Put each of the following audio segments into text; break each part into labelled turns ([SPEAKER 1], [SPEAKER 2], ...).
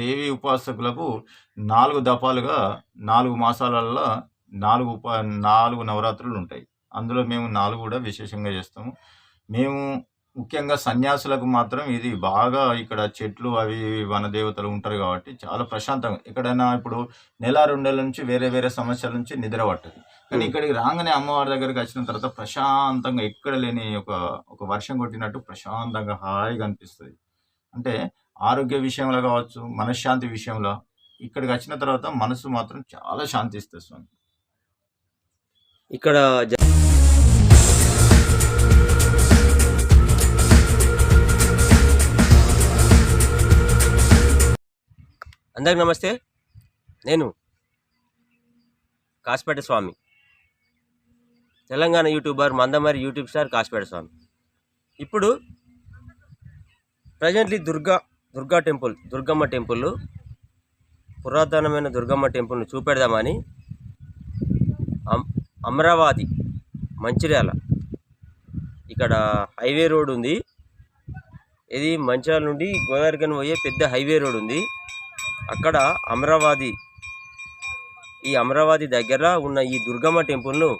[SPEAKER 1] దేవి ఉపాసకులకు నాలుగు దఫాలుగా నాలుగు మాసాలల్లో నాలుగు ఉప నాలుగు నవరాత్రులు ఉంటాయి. అందులో మేము నాలుగు కూడా విశేషంగా చేస్తాము. మేము ముఖ్యంగా సన్యాసులకు మాత్రం ఇది బాగా ఇక్కడ చెట్లు అవి వనదేవతలు ఉంటారు కాబట్టి చాలా ప్రశాంతంగా ఎక్కడైనా ఇప్పుడు నెల రెండు నెలల నుంచి వేరే వేరే సమస్యల నుంచి నిద్ర పట్టదు. కానీ ఇక్కడికి రాగానే అమ్మవారి దగ్గరికి వచ్చిన తర్వాత ప్రశాంతంగా ఎక్కడ లేని ఒక ఒక వర్షం కొట్టినట్టు ప్రశాంతంగా హాయిగా అనిపిస్తుంది. అంటే ఆరోగ్య విషయంలో కావచ్చు మనశ్శాంతి విషయంలో ఇక్కడికి వచ్చిన తర్వాత మనసు మాత్రం చాలా శాంతి ఇస్తుంది స్వామి.
[SPEAKER 2] ఇక్కడ అందరికి నమస్తే. నేను Kasipeta Swamy. Telangana youtuber Mandamarri YouTube star Kasipeta Swamy. ఇప్పుడు presently Durga Durga temple Durgamma temple పురాతనమైన దుర్గమ్మ టెంపుల్ను చూపెడదామని అమరావతి మంచిర్యాల. ఇక్కడ హైవే రోడ్ ఉంది. ఇది మంచిర్యాల నుండి గోదావరికని పోయే పెద్ద హైవే రోడ్ ఉంది. అక్కడ అమరావతి ఈ అమరావతి దగ్గర ఉన్న ఈ దుర్గమ్మ టెంపుల్ను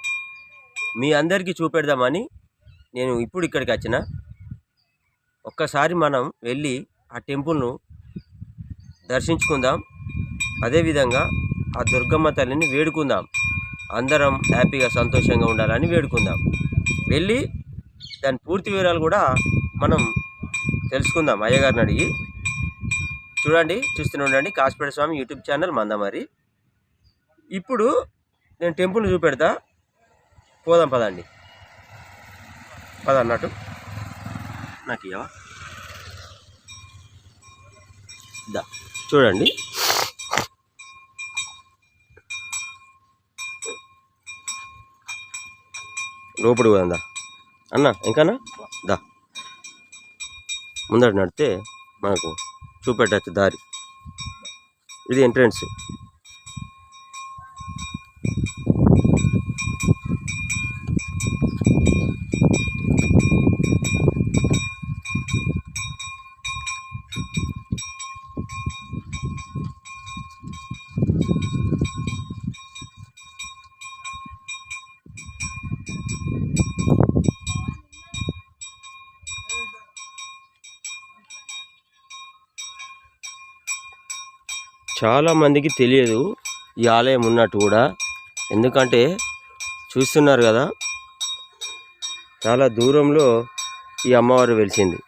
[SPEAKER 2] మీ అందరికీ చూపెడదామని నేను ఇప్పుడు ఇక్కడికి వచ్చిన. ఒక్కసారి మనం వెళ్ళి ఆ టెంపుల్ను దర్శించుకుందాం. అదేవిధంగా ఆ దుర్గమ్మ తల్లిని వేడుకుందాం. అందరం హ్యాపీగా సంతోషంగా ఉండాలని వేడుకుందాం. వెళ్ళి దాని పూర్తి వివరాలు కూడా మనం తెలుసుకుందాం అయ్యగారిని అడిగి. చూడండి చూస్తూనే ఉండండి. Kasipeta Swamy YouTube channel Mandamarri. ఇప్పుడు నేను టెంపుల్ని చూపెడతా. పోదాం పదండి. పద అన్నట్టు. నాకు ఇవ్వ దా. చూడండి. లోపలికి పోదా అన్న ఇంకానా దా. ముందర నడితే మనకు చూపెట్టచ్చు దారి. ఇది ఎంట్రన్స్ చాలా మందికి తెలియదు ఈ ఆలయం ఉన్నట్టు కూడా. ఎందుకంటే చూస్తున్నారు కదా చాలా దూరంలో ఈ అమ్మవారు వెలిసింది.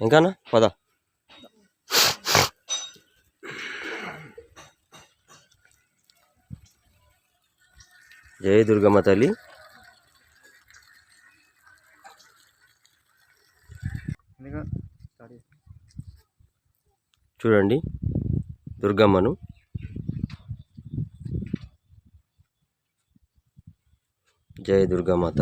[SPEAKER 2] ఇంకానా పదా. జయ దుర్గమ్మ తల్లి. చూడండి దుర్గమ్మను. జయ దుర్గామాత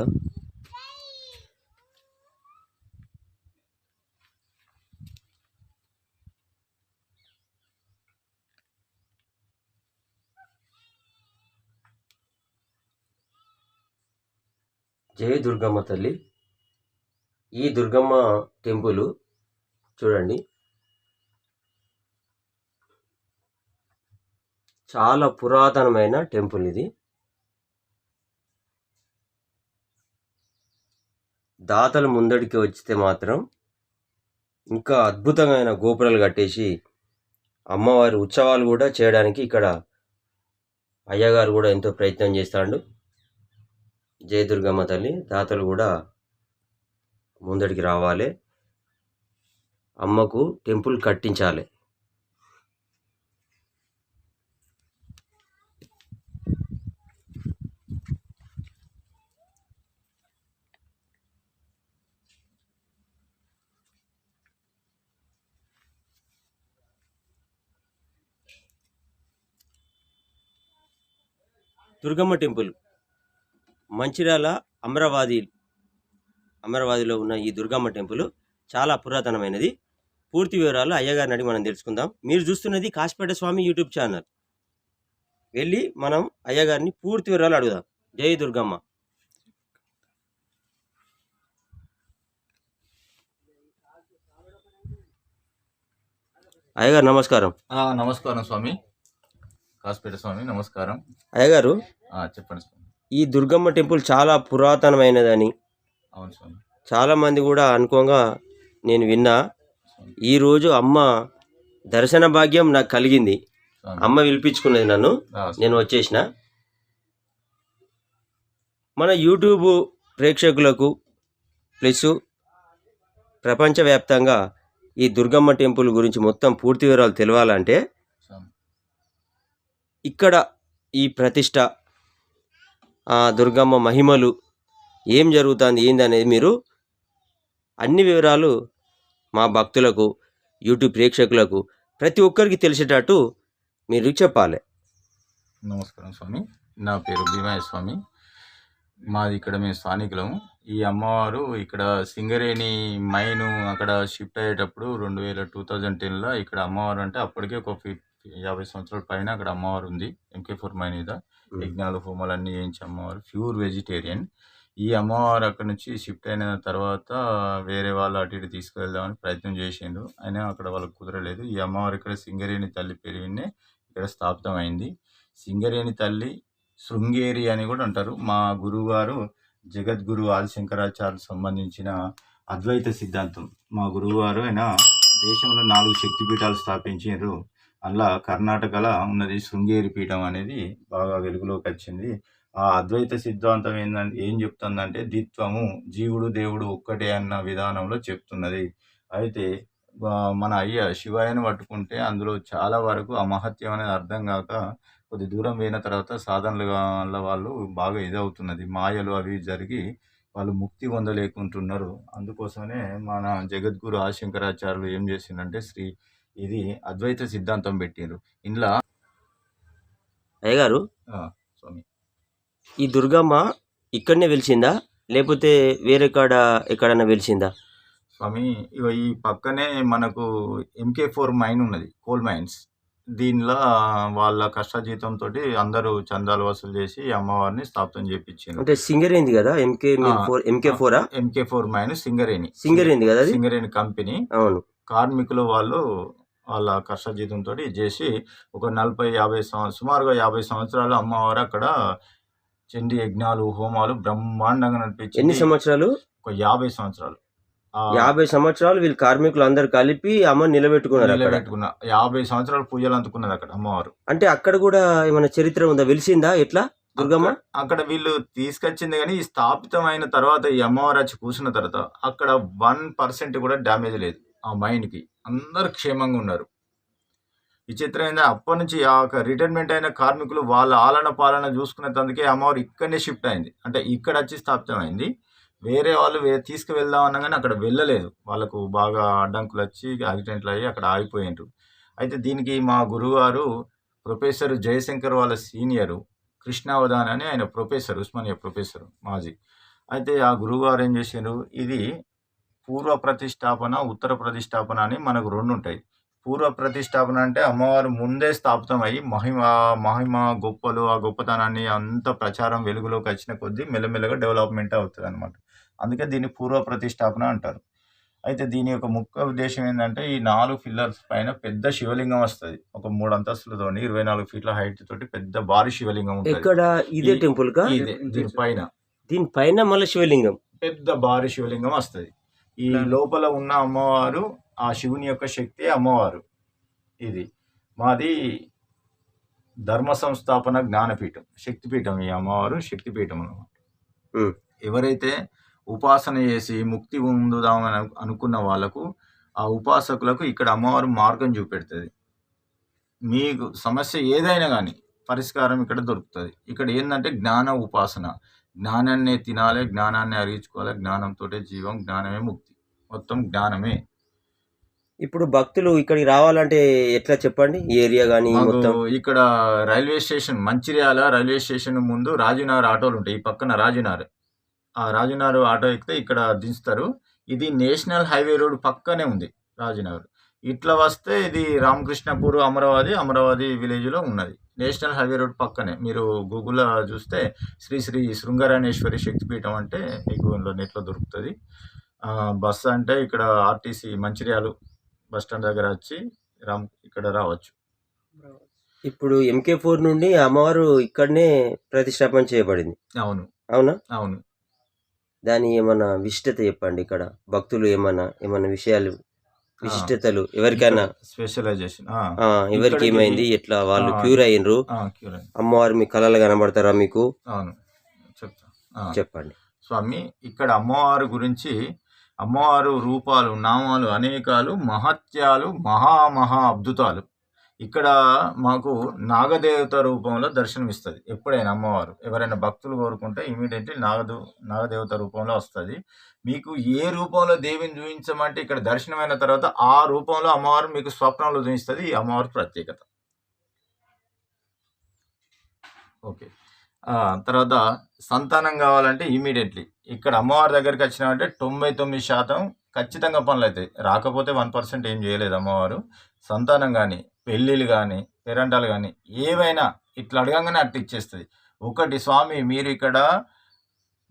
[SPEAKER 2] జయ దుర్గమ్మ తల్లి. ఈ దుర్గమ్మ టెంపుల్ చూడండి. చాలా పురాతనమైన టెంపుల్ ఇది. దాతలు ముందడికి వచ్చితే మాత్రం ఇంకా అద్భుతమైన గోపురాలు కట్టేసి అమ్మవారి ఉత్సవాలు కూడా చేయడానికి ఇక్కడ అయ్యగారు కూడా ఎంతో ప్రయత్నం చేస్తాడు. జయ దుర్గమ్మ తల్లి దాతలు కూడా ముందడికి రావాలి. అమ్మకు టెంపుల్ కట్టించాలి. దుర్గమ్మ టెంపుల్ మంచిర్యాల అమరావతి అమరావతిలో ఉన్న ఈ దుర్గమ్మ టెంపుల్ చాలా పురాతనమైనది. పూర్తి వివరాలు అయ్యగారిని అడిగి మనం తెలుసుకుందాం. మీరు చూస్తున్నది కాసిపేట స్వామి యూట్యూబ్ ఛానల్. వెళ్ళి మనం అయ్యగారిని పూర్తి వివరాలు అడుగుదాం. జై దుర్గమ్మ. అయ్యగారు నమస్కారం.
[SPEAKER 1] నమస్కారం స్వామి. కాసిపేట స్వామి నమస్కారం.
[SPEAKER 2] అయ్యగారు.
[SPEAKER 1] చెప్పండి స్వామి.
[SPEAKER 2] ఈ దుర్గమ్మ టెంపుల్ చాలా పురాతనమైనదని
[SPEAKER 1] అవును స్వామి
[SPEAKER 2] చాలామంది కూడా అనుకోగా నేను విన్నా ఈరోజు అమ్మ దర్శన భాగ్యం నాకు కలిగింది
[SPEAKER 1] స్వామి.
[SPEAKER 2] అమ్మ పిలిపించుకున్నది నన్ను
[SPEAKER 1] ఆ, స్వామి.
[SPEAKER 2] నేను వచ్చేసిన మన యూట్యూబ్ ప్రేక్షకులకు ప్లస్ ప్రపంచవ్యాప్తంగా ఈ దుర్గమ్మ టెంపుల్ గురించి మొత్తం పూర్తి వివరాలు తెలవాలంటే
[SPEAKER 1] స్వామి.
[SPEAKER 2] ఇక్కడ ఈ ప్రతిష్ట దుర్గమ్మ మహిమలు ఏం జరుగుతుంది ఏందనేది మీరు అన్ని వివరాలు మా భక్తులకు యూట్యూబ్ ప్రేక్షకులకు ప్రతి ఒక్కరికి తెలిసేటట్టు మీరు చెప్పాలి.
[SPEAKER 1] నమస్కారం స్వామి. నా పేరు భీమయ్య స్వామి. మాది ఇక్కడ మేము స్థానికులము ఈ అమ్మవారు ఇక్కడ సింగరేణి మైను అక్కడ షిఫ్ట్ అయ్యేటప్పుడు రెండు వేల టూ థౌజండ్ టెన్లో ఇక్కడ అమ్మవారు అంటే అప్పటికే ఒక ఫిఫ్ యాభై సంవత్సరాల పైన అక్కడ అమ్మవారు ఉంది ఎంకే ఫోర్ మైన్ మీద. యజ్ఞాలు హోమాలు అన్నీ చేయించే అమ్మవారు ప్యూర్ వెజిటేరియన్. ఈ అమ్మవారు అక్కడ నుంచి షిఫ్ట్ అయిన తర్వాత వేరే వాళ్ళు అటు ఇటు తీసుకువెళ్దామని ప్రయత్నం చేసిండు. అయినా అక్కడ వాళ్ళకి కుదరలేదు. ఈ అమ్మవారు ఇక్కడ సింగరేణి తల్లి పేరు విన్నే ఇక్కడ స్థాపితమైంది. సింగరేణి తల్లి శృంగేరి అని కూడా అంటారు. మా గురువు గారు జగద్గురు ఆదిశంకరాచార్య సంబంధించిన అద్వైత సిద్ధాంతం. మా గురువు గారు ఆయన దేశంలో నాలుగు శక్తిపీఠాలు స్థాపించారు అందులో కర్ణాటకలో ఉన్నది శృంగేరి పీఠం అనేది బాగా వెలుగులోకి వచ్చింది. ఆ అద్వైత సిద్ధాంతం ఏంటంటే ఏం చెప్తుందంటే ద్విత్వము జీవుడు దేవుడు ఒక్కటే అన్న విధానంలో చెప్తున్నది. అయితే మన అయ్య శివాయను పట్టుకుంటే అందులో చాలా వరకు ఆ మహత్యం అనేది అర్థం కాక కొద్ది దూరం పోయిన తర్వాత సాధనల వల్ల వాళ్ళు బాగా ఇదవుతున్నది. మాయలు అవి జరిగి వాళ్ళు ముక్తి పొందలేకుంటున్నారు. అందుకోసమే మన జగద్గురు ఆశంకరాచార్యులు ఏం చేసిందంటే శ్రీ ఇది అద్వైత సిద్ధాంతం పెట్టిండ్రు. ఇంట్లో
[SPEAKER 2] అయ్యగారు
[SPEAKER 1] స్వామి.
[SPEAKER 2] ఈ దుర్గమ్మ ఇక్కడనే వెలిసిందా? లేకపోతే వేరే కాడ ఎక్కడన్నా వెలిసిందా?
[SPEAKER 1] స్వామి ఇగో ఈ పక్కనే మనకు ఎంకే ఫోర్ మైన్ ఉన్నది కోల్ మైన్స్ దీనిలో వాళ్ళ కష్టజీతంతో అందరూ చందాలు వసూలు చేసి అమ్మవారిని స్థాపితం చేపించారు
[SPEAKER 2] అంటే సింగరేంది కదా ఎంకే ఫోర్ ఎంకే ఫోరా
[SPEAKER 1] ఎంకే ఫోర్ మైన్ సింగరేణి.
[SPEAKER 2] సింగరేంది కదా
[SPEAKER 1] సింగరేణి కంపెనీ.
[SPEAKER 2] అవును.
[SPEAKER 1] కార్మికులు వాళ్ళు వాళ్ళ కష్టజీతంతో చేసి ఒక నలభై యాభై సంవ సుమారుగా యాభై సంవత్సరాలు అమ్మవారు అక్కడ చండీ యజ్ఞాలు హోమాలు బ్రహ్మాండంగా
[SPEAKER 2] ఎన్ని
[SPEAKER 1] నడిపించింది
[SPEAKER 2] సంవత్సరాలు?
[SPEAKER 1] ఒక యాభై సంవత్సరాలు.
[SPEAKER 2] యాభై సంవత్సరాలు వీళ్ళు కార్మికులు అందరు కలిపి అమ్మ నిలబెట్టుకున్నారు
[SPEAKER 1] నిలబెట్టుకున్న యాభై సంవత్సరాలు పూజలు అందుకున్నది అక్కడ అమ్మవారు.
[SPEAKER 2] అంటే అక్కడ కూడా ఏమైనా చరిత్ర ఉందా? వెలిసిందా ఎట్లా? దుర్గమ్మ?
[SPEAKER 1] అక్కడ- వీళ్ళు తీసుకొచ్చింది కానీ స్థాపితమైన తర్వాత ఈ అమ్మవారు వచ్చి కూర్చున్న తర్వాత అక్కడ వన్ పర్సెంట్ కూడా డ్యామేజ్ లేదు. ఆ మైండ్కి అందరు క్షేమంగా ఉన్నారు. విచిత్రం ఏంటంటే అప్పటి నుంచి ఆ రిటైర్మెంట్ అయిన కార్మికులు వాళ్ళ ఆలన పాలన చూసుకునేందుకే అమ్మవారు ఇక్కడనే షిఫ్ట్ అయింది. అంటే ఇక్కడ వచ్చి స్థాపితమైంది వేరే వాళ్ళు వే- తీసుకువెళ్దాం అన్నా కానీ అక్కడ వెళ్ళలేదు. వాళ్ళకు బాగా అడ్డంకులు వచ్చి యాక్సిడెంట్లు అయ్యి అక్కడ ఆగిపోయిండ్రు. అయితే దీనికి మా గురువుగారు ప్రొఫెసర్ జయశంకర్ వాళ్ళ సీనియరు కృష్ణావధాన్ అని ఆయన ప్రొఫెసర్ ఉస్మానియా ప్రొఫెసర్ మాజీ. అయితే ఆ గురువుగారు ఏం చేశారు ఇది పూర్వ ప్రతిష్టాపన ఉత్తర ప్రతిష్టాపన అని మనకు రెండు ఉంటాయి పూర్వ ప్రతిష్టాపన అంటే అమ్మవారు ముందే స్థాపితం అయ్యి మహిమ మహిమ గొప్పలు ఆ గొప్పతనాన్ని అంత ప్రచారం వెలుగులోకి వచ్చిన కొద్దీ మెల్లమెల్లగా డెవలప్మెంట్ అవుతుంది అనమాట అందుకే దీన్ని పూర్వ ప్రతిష్టాపన అంటారు. అయితే దీని యొక్క ముఖ్య ఉద్దేశం ఏంటంటే ఈ నాలుగు పిల్లర్స్ పైన పెద్ద శివలింగం వస్తుంది. ఒక మూడు అంతస్తులతో ఇరవై నాలుగు ఫీట్ల హైట్ తోటి పెద్ద భారీ శివలింగం ఉంటుంది.
[SPEAKER 2] ఎక్కడ? ఇదే టెంపుల్ కా
[SPEAKER 1] ఇదే దీని పైన.
[SPEAKER 2] దీనిపైన మళ్ళీ శివలింగం.
[SPEAKER 1] పెద్ద భారీ శివలింగం వస్తుంది. ఈ లోపల ఉన్న అమ్మవారు ఆ శివుని యొక్క శక్తి అమ్మవారు. ఇది మాది ధర్మ సంస్థాపన జ్ఞానపీఠం శక్తిపీఠం ఈ అమ్మవారు శక్తిపీఠం అన్నమాట.
[SPEAKER 2] ఉమ్.
[SPEAKER 1] ఎవరైతే ఉపాసన చేసి ముక్తి పొందుదామని అను- అనుకున్న వాళ్ళకు ఆ ఉపాసకులకు ఇక్కడ అమ్మవారు మార్గం చూపెడుతుంది. మీకు సమస్య ఏదైనా కానీ పరిష్కారం ఇక్కడ దొరుకుతుంది. ఇక్కడ ఏంటంటే జ్ఞాన ఉపాసన. జ్ఞానాన్ని తినాలి జ్ఞానాన్ని అరిగించుకోవాలి జ్ఞానంతో జీవం జ్ఞానమే ముక్తి. మొత్తం జ్ఞానమే.
[SPEAKER 2] ఇప్పుడు భక్తులు ఇక్కడికి రావాలంటే ఎట్లా చెప్పండి? ఏరియా కానీ
[SPEAKER 1] ఇక్కడ railway station Mancherial railway station ముందు రాజునార్ ఆటోలు ఉంటాయి. ఈ పక్కన రాజునార్. ఆ రాజునార్ ఆటో ఎక్కితే ఇక్కడ దించుతారు. ఇది నేషనల్ హైవే రోడ్ పక్కనే ఉంది రాజునగర్ ఇట్లా వస్తే ఇది రామకృష్ణపూర్ అమరావతి అమరావతి విలేజ్లో ఉన్నది. నేషనల్ హైవే రోడ్ పక్కనే. మీరు గూగుల్లో చూస్తే శ్రీ శ్రీ శృంగారాణేశ్వరి శక్తిపీఠం అంటే మీకు నెట్లో దొరుకుతుంది. ఆ, బస్ అంటే ఇక్కడ ఆర్టీసీ మంచిర్యాల బస్ స్టాండ్ దగ్గర వచ్చి రామ్ ఇక్కడ రావచ్చు.
[SPEAKER 2] ఇప్పుడు ఎంకే ఫోర్ నుండి అమ్మవారు ఇక్కడనే ప్రతిష్టాపన చేయబడింది.
[SPEAKER 1] అవును.
[SPEAKER 2] అవునా?
[SPEAKER 1] అవును.
[SPEAKER 2] దాని ఏమన్నా విశిష్టత చెప్పండి ఇక్కడ? భక్తులు ఏమన్నా ఏమన్నా విషయాలు విశిష్టతలు ఎవరికైనా.
[SPEAKER 1] స్పెషలైజేషన్
[SPEAKER 2] ఎవరికి ఏమైంది ఎట్లా వాళ్ళు. క్యూర్
[SPEAKER 1] అయింది
[SPEAKER 2] అమ్మవారు మీ కళలు కనబడతారా మీకు?
[SPEAKER 1] అవును. చెప్తా.
[SPEAKER 2] చెప్పండి.
[SPEAKER 1] స్వామి ఇక్కడ అమ్మవారి గురించి అమ్మవారు రూపాలు నామాలు అనేకాలు మహత్యాలు మహా మహా అద్భుతాలు. ఇక్కడ మాకు నాగదేవత రూపంలో దర్శనమిస్తుంది ఎప్పుడైనా అమ్మవారు. ఎవరైనా భక్తులు కోరుకుంటే ఇమీడియట్లీ నాగదు నాగదేవత రూపంలో వస్తుంది. మీకు ఏ రూపంలో దేవిని చూపించమంటే ఇక్కడ దర్శనమైన తర్వాత ఆ రూపంలో అమ్మవారు మీకు స్వప్నంలో చూపిస్తుంది ఈ అమ్మవారి ప్రత్యేకత. ఓకే. తర్వాత సంతానం కావాలంటే ఇమీడియట్లీ. ఇక్కడ అమ్మవారి దగ్గరికి వచ్చినామంటే తొంభై తొమ్మిది శాతం ఖచ్చితంగా పనులు అవుతాయి. రాకపోతే వన్ పర్సెంట్ ఏం చేయలేదు అమ్మవారు. సంతానం కానీ పెళ్ళిళ్ళు కానీ పెరంటాలు కానీ ఏవైనా ఇట్లా అడగంగానే అట్లా ఇచ్చేస్తుంది. ఒకటి స్వామి మీరు ఇక్కడ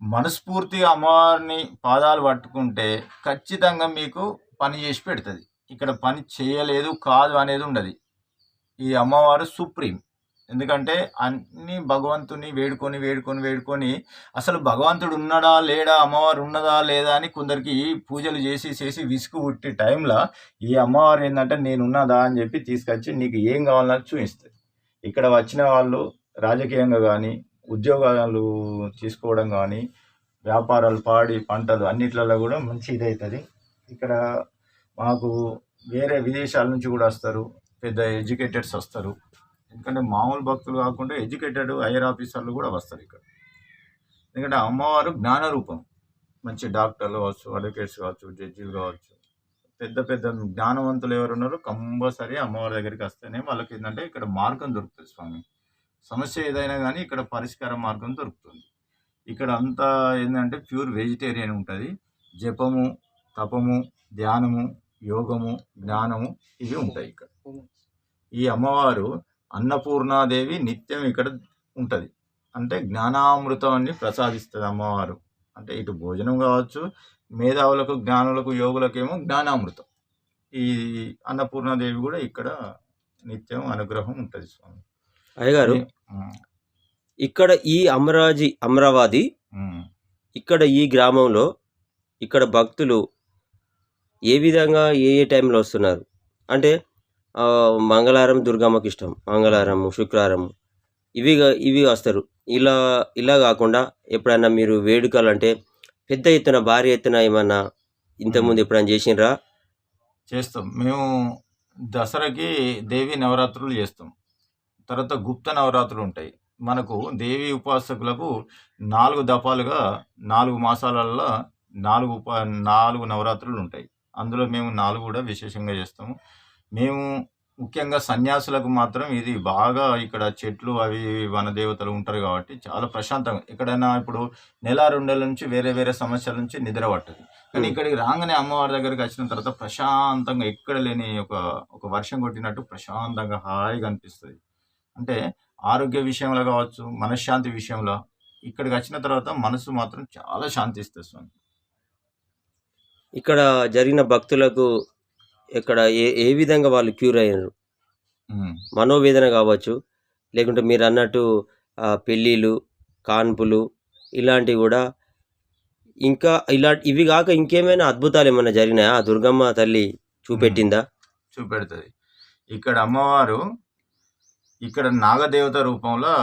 [SPEAKER 1] మనస్ఫూర్తిగా అమ్మవారిని పాదాలు పట్టుకుంటే ఖచ్చితంగా మీకు పని చేసి పెడుతుంది. ఇక్కడ పని చేయలేదు కాదు అనేది ఉండదు. ఈ అమ్మవారు సుప్రీం. ఎందుకంటే అన్ని భగవంతుని వేడుకొని వేడుకొని వేడుకొని అసలు భగవంతుడు ఉన్నాడా లేడా అమ్మవారు ఉన్నదా లేదా అని కొందరికి పూజలు చేసి చేసి విసుగు పుట్టే టైంలో ఈ అమ్మవారు ఏంటంటే నేను ఉన్నదా అని చెప్పి తీసుకొచ్చి నీకు ఏం కావాలన్నా చూపిస్తుంది. ఇక్కడ వచ్చిన వాళ్ళు రాజకీయంగా కానీ ఉద్యోగాలు తీసుకోవడం కానీ వ్యాపారాలు పాడి పంటలు అన్నిట్లలో కూడా మంచి ఇదవుతుంది ఇక్కడ మాకు వేరే విదేశాల నుంచి కూడా వస్తారు పెద్ద ఎడ్యుకేటెడ్స్ వస్తారు. ఎందుకంటే మామూలు భక్తులు కాకుండా ఎడ్యుకేటెడ్ హైయర్ ఆఫీసర్లు కూడా వస్తారు ఇక్కడ. ఎందుకంటే అమ్మవారు జ్ఞాన రూపం. మంచి డాక్టర్లు కావచ్చు అడ్వకేట్స్ కావచ్చు జడ్జీలు కావచ్చు. పెద్ద పెద్ద జ్ఞానవంతులు ఎవరు ఉన్నారో కంపల్సరీ అమ్మవారి దగ్గరికి వస్తేనే వాళ్ళకి ఏంటంటే ఇక్కడ మార్గం దొరుకుతుంది స్వామి. సమస్య ఏదైనా కానీ ఇక్కడ పరిష్కార మార్గం దొరుకుతుంది. ఇక్కడ అంతా ఏంటంటే ప్యూర్ వెజిటేరియన్ ఉంటుంది. జపము తపము ధ్యానము యోగము జ్ఞానము ఇవి ఉంటాయి ఇక్కడ. ఈ అమ్మవారు అన్నపూర్ణాదేవి నిత్యం ఇక్కడ ఉంటుంది. అంటే జ్ఞానామృతాన్ని ప్రసాదిస్తుంది అమ్మవారు. అంటే ఇటు భోజనం కావచ్చు మేధావులకు జ్ఞానులకు యోగులకేమో జ్ఞానామృతం. ఈ అన్నపూర్ణాదేవి కూడా ఇక్కడ నిత్యం అనుగ్రహం ఉంటుంది స్వామి.
[SPEAKER 2] అయ్యగారు ఇక్కడ ఈ అమరాజీ అమరావతి
[SPEAKER 1] ఉమ్,
[SPEAKER 2] ఇక్కడ ఈ గ్రామంలో ఇక్కడ భక్తులు ఏ విధంగా ఏ ఏ టైంలో వస్తున్నారు? అంటే ఆ, మంగళవారం దుర్గమ్మకి ఇష్టం. మంగళవారం శుక్రవారం ఇవి ఇవి వస్తారు. ఇలా ఇలా కాకుండా ఎప్పుడైనా మీరు వేడుకలు అంటే పెద్ద ఎత్తున భారీ ఎత్తున ఏమన్నా ఇంతకుముందు ఎప్పుడైనా చేసిండ్రా
[SPEAKER 1] చేస్తాం. మేము దసరాకి దేవి నవరాత్రులు చేస్తాం. తర్వాత గుప్త నవరాత్రులు ఉంటాయి. మనకు దేవి ఉపాసకులకు నాలుగు దఫాలుగా నాలుగు మాసాలల్లో నాలుగు ఉప నాలుగు నవరాత్రులు ఉంటాయి. అందులో మేము నాలుగు కూడా విశేషంగా చేస్తాము. మేము ముఖ్యంగా సన్యాసులకు మాత్రం ఇది బాగా ఇక్కడ చెట్లు అవి వనదేవతలు ఉంటారు కాబట్టి చాలా ప్రశాంతంగా ఎక్కడైనా ఇప్పుడు నెల రెండు నెలల నుంచి వేరే వేరే సమస్యల నుంచి నిద్ర పట్టదు. కానీ ఇక్కడికి రాగానే అమ్మవారి దగ్గరికి వచ్చిన తర్వాత ప్రశాంతంగా ఎక్కడ లేని ఒక ఒక వర్షం కొట్టినట్టు ప్రశాంతంగా హాయిగా అనిపిస్తుంది. అంటే ఆరోగ్య విషయంలో కావచ్చు మనశ్శాంతి విషయంలో ఇక్కడికి వచ్చిన తర్వాత మనసు మాత్రం చాలా శాంతిస్తుంది స్వామి.
[SPEAKER 2] ఇక్కడ జరిగిన భక్తులకు ఇక్కడ ఏ ఏ విధంగా వాళ్ళు క్యూర్ అయ్యారు. మనోవేదన కావచ్చు లేకుంటే మీరు అన్నట్టు పెళ్ళిళ్ళు కాన్పులు ఇలాంటివి కూడా ఇంకా ఇలా ఇవి కాక ఇంకేమైనా అద్భుతాలు ఏమైనా జరిగినాయా? ఆ దుర్గమ్మ తల్లి చూపెట్టిందా?
[SPEAKER 1] చూపెడుతుంది. ఇక్కడ అమ్మవారు ఇక్కడ నాగదేవత రూపంలో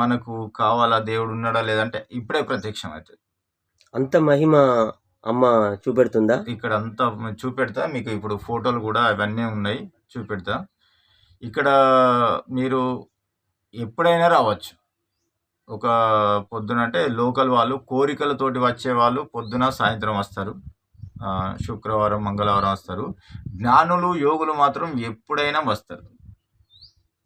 [SPEAKER 1] మనకు కావాలా దేవుడు ఉన్నాడా లేదంటే ఇప్పుడే ప్రత్యక్షం అవుతుంది
[SPEAKER 2] అంత మహిమ అమ్మ చూపెడుతుందా?
[SPEAKER 1] ఇక్కడ అంతా చూపెడతా మీకు ఇప్పుడు ఫోటోలు కూడా అవన్నీ ఉన్నాయి చూపెడతా. ఇక్కడ మీరు ఎప్పుడైనా రావచ్చు. ఒక పొద్దున అంటే లోకల్ వాళ్ళు కోరికలతోటి వచ్చే వాళ్ళు పొద్దున సాయంత్రం వస్తారు. శుక్రవారం మంగళవారం వస్తారు. జ్ఞానులు యోగులు మాత్రం ఎప్పుడైనా వస్తారు.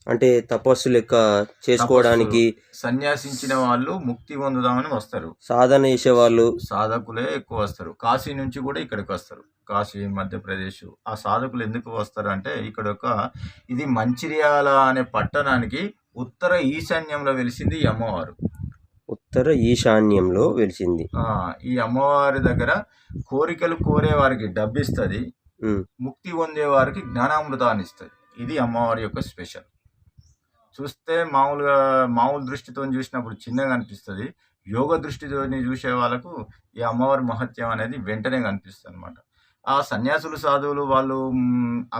[SPEAKER 2] అంటే తపస్సు లెక్క చేసుకోవడానికి
[SPEAKER 1] సన్యాసించిన వాళ్ళు ముక్తి పొందుదామని వస్తారు.
[SPEAKER 2] సాధన చేసేవాళ్ళు.
[SPEAKER 1] సాధకులే ఎక్కువ వస్తారు. కాశీ నుంచి కూడా ఇక్కడికి వస్తారు. కాశీ మధ్యప్రదేశ్. ఆ సాధకులు ఎందుకు వస్తారు అంటే ఇక్కడ ఒక ఇది మంచిర్యాల అనే పట్టణానికి ఉత్తర ఈశాన్యంలో వెలిసింది ఈ అమ్మవారు.
[SPEAKER 2] ఉత్తర ఈశాన్యంలో వెలిసింది.
[SPEAKER 1] ఆ, ఈ అమ్మవారి దగ్గర కోరికలు కోరే వారికి డబ్బిస్తుంది. ముక్తి పొందే వారికి జ్ఞానామృతాన్ని ఇస్తుంది ఇది అమ్మవారి యొక్క స్పెషల్. చూస్తే మామూలుగా మామూలు దృష్టితో చూసినప్పుడు చిన్నగా అనిపిస్తుంది. యోగ దృష్టితో చూసే వాళ్ళకు ఈ అమ్మవారి మహత్యం అనేది వెంటనే కనిపిస్తుంది అనమాట ఆ సన్యాసులు సాధువులు వాళ్ళు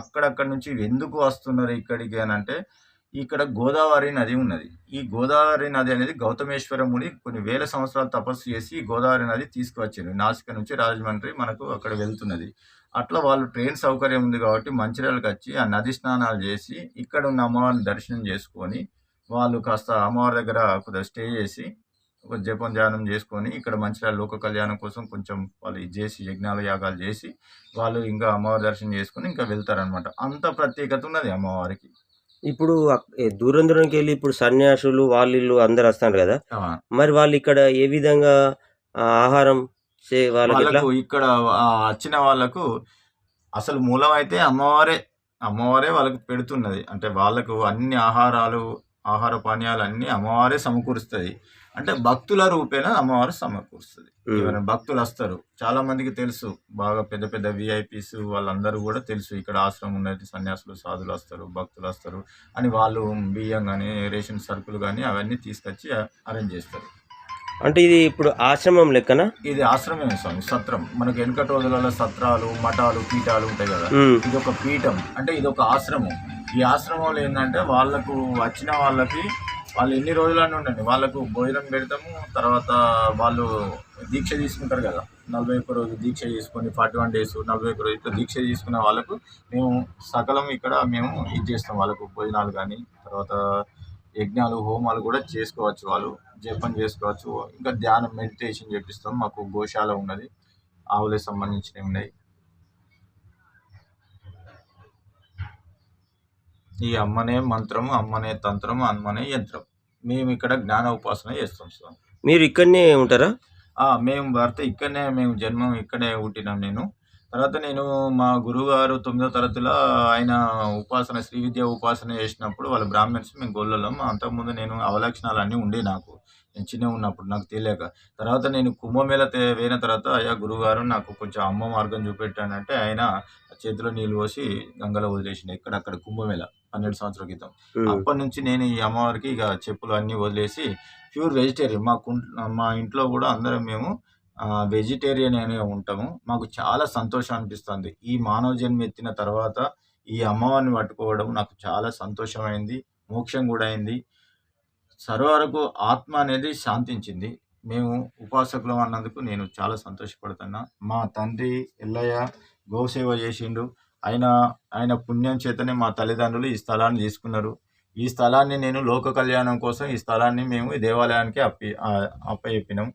[SPEAKER 1] అక్కడక్కడి నుంచి ఎందుకు వస్తున్నారు ఇక్కడికి అని అంటే ఇక్కడ గోదావరి నది ఉన్నది. ఈ గోదావరి నది అనేది గౌతమేశ్వర ముని కొన్ని వేల సంవత్సరాలు తపస్సు చేసి గోదావరి నది తీసుకువచ్చింది నాసిక నుంచి రాజమండ్రి మనకు అక్కడ వెళ్తున్నది. అట్లా వాళ్ళు ట్రైన్ సౌకర్యం ఉంది కాబట్టి మంచిర్యాలకు వచ్చి ఆ నది స్నానాలు చేసి ఇక్కడ ఉన్న అమ్మవారిని దర్శనం చేసుకొని వాళ్ళు కాస్త అమ్మవారి దగ్గర కొద్దిగా స్టే చేసి ఒక జపం ధ్యానం చేసుకొని ఇక్కడ మంచిర్యాల లోక కళ్యాణం కోసం కొంచెం వాళ్ళు ఇది చేసి యజ్ఞాలు యాగాలు చేసి వాళ్ళు ఇంకా అమ్మవారి దర్శనం చేసుకొని ఇంకా వెళ్తారనమాట అంత ప్రత్యేకత ఉన్నది అమ్మవారికి.
[SPEAKER 2] ఇప్పుడు దూరం దూరంకి వెళ్ళి ఇప్పుడు సన్యాసులు వాళ్ళు అందరు వస్తారు కదా? మరి వాళ్ళు ఇక్కడ ఏ విధంగా ఆహారం వాళ్ళకి
[SPEAKER 1] ఇక్కడ వచ్చిన వాళ్ళకు అసలు మూలం అయితే అమ్మవారే. అమ్మవారే వాళ్ళకి పెడుతున్నది. అంటే వాళ్ళకు అన్ని ఆహారాలు ఆహార పానీయాలు అన్ని అమ్మవారే సమకూరుస్తుంది. అంటే భక్తుల రూపేణ అమ్మవారు సమకూరుస్తుంది. ఎవరైనా భక్తులు వస్తారు. చాలా మందికి తెలుసు. బాగా పెద్ద పెద్ద విఐపీస్ వాళ్ళందరూ కూడా తెలుసు. ఇక్కడ ఆశ్రమం ఉన్నది సన్యాసులు సాధులు వస్తారు భక్తులు వస్తారు అని వాళ్ళు బియ్యం కానీ రేషన్ సరుకులు కానీ అవన్నీ తీసుకొచ్చి అరేంజ్ చేస్తారు.
[SPEAKER 2] అంటే ఇది ఇప్పుడు ఆశ్రమం లెక్కన?
[SPEAKER 1] ఇది ఆశ్రమమే స్వామి సత్రం. మనకు వెనుకటి రోజులలో సత్రాలు మఠాలు పీఠాలు ఉంటాయి కదా. ఇది ఒక పీఠం. అంటే ఇది ఒక ఆశ్రమం. ఈ ఆశ్రమంలో ఏంటంటే వాళ్ళకు వచ్చిన వాళ్ళకి వాళ్ళు ఎన్ని రోజులన్నీ ఉండండి. వాళ్ళకు భోజనం పెడతాము తర్వాత వాళ్ళు దీక్ష తీసుకుంటారు కదా. నలభై ఒక్క రోజు దీక్ష తీసుకొని ఫార్టీ వన్ డేస్ నలభై ఒక్క రోజు ఇట్లా దీక్ష తీసుకున్న వాళ్ళకు మేము సకలం ఇక్కడ మేము ఇది చేస్తాం. వాళ్ళకు భోజనాలు కానీ తర్వాత యజ్ఞాలు హోమాలు కూడా చేసుకోవచ్చు వాళ్ళు. జపం చేసుకోవచ్చు. ఇంకా ధ్యానం మెడిటేషన్ చేపిస్తాం. మాకు గోశాల ఉన్నది. ఆవులకు సంబంధించినవి ఉన్నాయి. ఈ అమ్మనే మంత్రం అమ్మనే తంత్రం అమ్మనే యంత్రం. మేము ఇక్కడ జ్ఞాన ఉపాసన చేస్తాం సార్.
[SPEAKER 2] మీరు ఇక్కడనే ఉంటారా?
[SPEAKER 1] మేము భర్త ఇక్కడనే మేము జన్మం ఇక్కడే పుట్టినాం నేను. తర్వాత నేను మా గురువుగారు తొమ్మిదో తరగతిలో ఆయన ఉపాసన శ్రీ విద్య ఉపాసన చేసినప్పుడు వాళ్ళ బ్రాహ్మణ్స్ మేము గొల్లలం అంతకుముందు నేను అవలక్షణాలు అన్నీ ఉండే నాకు. నేను చిన్నగా ఉన్నప్పుడు నాకు తెలియక. తర్వాత నేను కుంభమేళ పోయిన తర్వాత అయ్యా గురువుగారు నాకు కొంచెం అమ్మ మార్గం చూపెట్టానంటే ఆయన చేతిలో నీళ్ళు పోసి గంగలో వదిలేసిన ఇక్కడ అక్కడ కుంభమేళ పన్నెండు సంవత్సరాల క్రితం. అప్పటి నుంచి నేను ఈ అమ్మవారికి ఇక చెప్పులు అన్నీ వదిలేసి ప్యూర్ వెజిటేరియన్ మా కుం మా ఇంట్లో కూడా అందరం మేము వెజిటేరియన్ అనే ఉంటాము. మాకు చాలా సంతోషం అనిపిస్తుంది ఈ మానవ జన్మ ఎత్తిన తర్వాత ఈ అమ్మవారిని పట్టుకోవడం నాకు చాలా సంతోషమైంది. మోక్షం కూడా అయింది. సర్వరకు ఆత్మ అనేది శాంతించింది. మేము ఉపాసకులం అన్నందుకు నేను చాలా సంతోషపడుతున్నా. మా తండ్రి ఎల్లయ్య గోసేవ చేసిండు. ఆయన ఆయన పుణ్యం చేతనే మా తల్లిదండ్రులు ఈ స్థలాన్ని తీసుకున్నారు. ఈ స్థలాన్ని నేను లోక కళ్యాణం కోసం ఈ స్థలాన్ని మేము ఈ దేవాలయానికి అప్పి అప్పచెప్పినాం.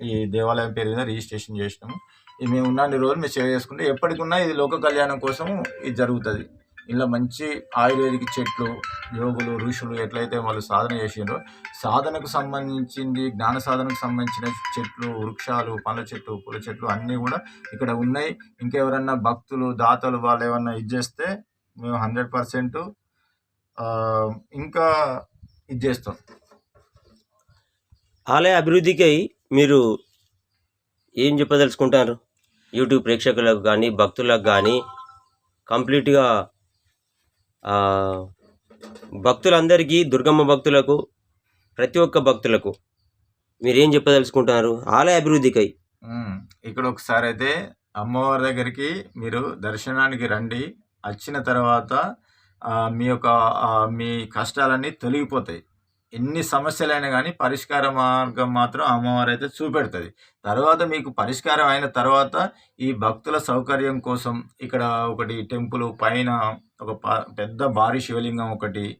[SPEAKER 1] ఈ దేవాలయం పేరు మీద రిజిస్ట్రేషన్ చేసినాము. ఇది మేము ఉన్న రోజులు మేము సేవ చేసుకుంటే ఎప్పటికున్నా ఇది లోక కళ్యాణం కోసం ఇది జరుగుతుంది. ఇలా మంచి ఆయుర్వేదిక చెట్లు యోగులు ఋషులు ఎట్లయితే వాళ్ళు సాధన చేసిండ్రో సాధనకు సంబంధించింది జ్ఞాన సాధనకు సంబంధించిన చెట్లు వృక్షాలు పండ్ల చెట్లు పూల చెట్లు అన్నీ కూడా ఇక్కడ ఉన్నాయి. ఇంకెవరన్నా భక్తులు దాతలు వాళ్ళు ఏమన్నా ఇది చేస్తే మేము హండ్రెడ్ పర్సెంట్ ఇంకా ఇది చేస్తాం.
[SPEAKER 2] ఆలయ అభివృద్ధికై మీరు ఏం చెప్పదలుచుకుంటారు? యూట్యూబ్ ప్రేక్షకులకు కానీ భక్తులకు కానీ కంప్లీట్గా భక్తులందరికీ దుర్గమ్మ భక్తులకు ప్రతి ఒక్క భక్తులకు మీరేం చెప్పదలుచుకుంటున్నారు ఆలయ అభివృద్ధికై.
[SPEAKER 1] ఇక్కడ ఒకసారి అయితే అమ్మవారి దగ్గరికి మీరు దర్శనానికి రండి. వచ్చిన తర్వాత మీ యొక్క మీ కష్టాలన్నీ తొలగిపోతాయి. ఎన్ని సమస్యలైనా కానీ పరిష్కార మార్గం మాత్రం అమ్మవారు అయితే చూపెడుతుంది. తర్వాత మీకు పరిష్కారం అయిన తర్వాత ఈ భక్తుల సౌకర్యం కోసం ఇక్కడ ఒకటి టెంపుల్ పైన ఒక ప- పెద్ద భారీ శివలింగం ఒకటి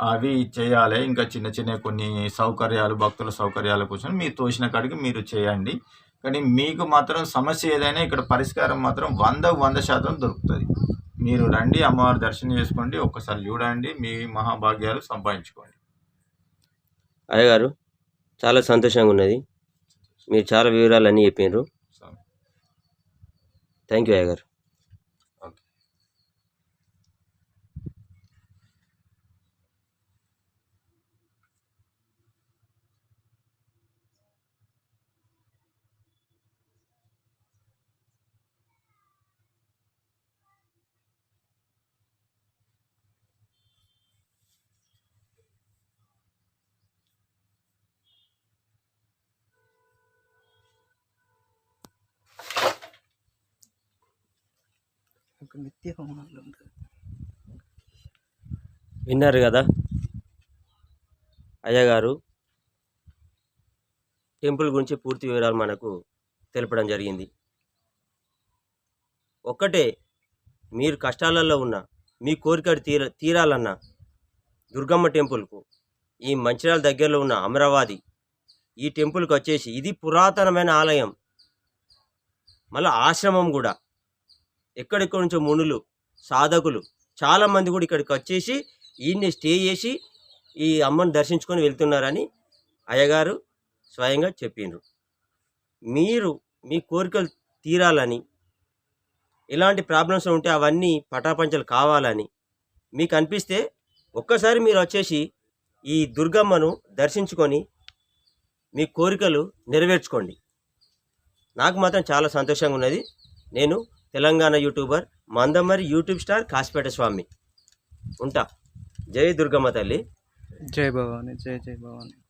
[SPEAKER 1] అవి చేయాలి. ఇంకా చిన్న చిన్న కొన్ని సౌకర్యాలు భక్తుల సౌకర్యాల కోసం మీరు తోచిన కాడికి మీరు చేయండి. కానీ మీకు మాత్రం సమస్య ఏదైనా ఇక్కడ పరిష్కారం మాత్రం వంద వంద శాతం దొరుకుతుంది. మీరు రండి అమ్మవారి దర్శనం చేసుకోండి. ఒక్కసారి చూడండి మీ మహాభాగ్యాలు సంపాదించుకోండి.
[SPEAKER 2] అయ్యగారు చాలా సంతోషంగా ఉన్నది మీరు చాలా వివరాలు అన్నీ చెప్పినారు. థ్యాంక్ యూ అయ్యగారు.
[SPEAKER 3] ఒక నిత్య హోమాలు
[SPEAKER 2] విన్నారు కదా? అయ్యగారు టెంపుల్ గురించి పూర్తి వివరాలు మనకు తెలపడం జరిగింది. ఒక్కటే మీరు కష్టాలలో ఉన్న మీ కోరిక తీర తీరాలన్న దుర్గమ్మ టెంపుల్కు ఈ మంచిర్యాల దగ్గరలో ఉన్న అమరావాది ఈ టెంపుల్కి వచ్చేసి ఇది పురాతనమైన ఆలయం. మళ్ళీ ఆశ్రమం కూడా. ఎక్కడెక్కడి నుంచో మునులు సాధకులు చాలామంది కూడా ఇక్కడికి వచ్చేసి ఈయన్ని స్టే చేసి ఈ అమ్మని దర్శించుకొని వెళ్తున్నారని అయ్యగారు స్వయంగా చెప్పిండ్రు మీరు మీ కోరికలు తీరాలని ఇలాంటి ప్రాబ్లమ్స్ ఉంటే అవన్నీ పటాపంచలు కావాలని మీకు అనిపిస్తే ఒక్కసారి మీరు వచ్చేసి ఈ దుర్గమ్మను దర్శించుకొని మీ కోరికలు నెరవేర్చుకోండి. నాకు మాత్రం చాలా సంతోషంగా ఉన్నది. నేను Telangana youtuber Mandamarri YouTube star Kasipeta Swamy. ఉంటా. జై దుర్గమ్మ తల్లి.
[SPEAKER 3] జై భవాని జై జై భవాని.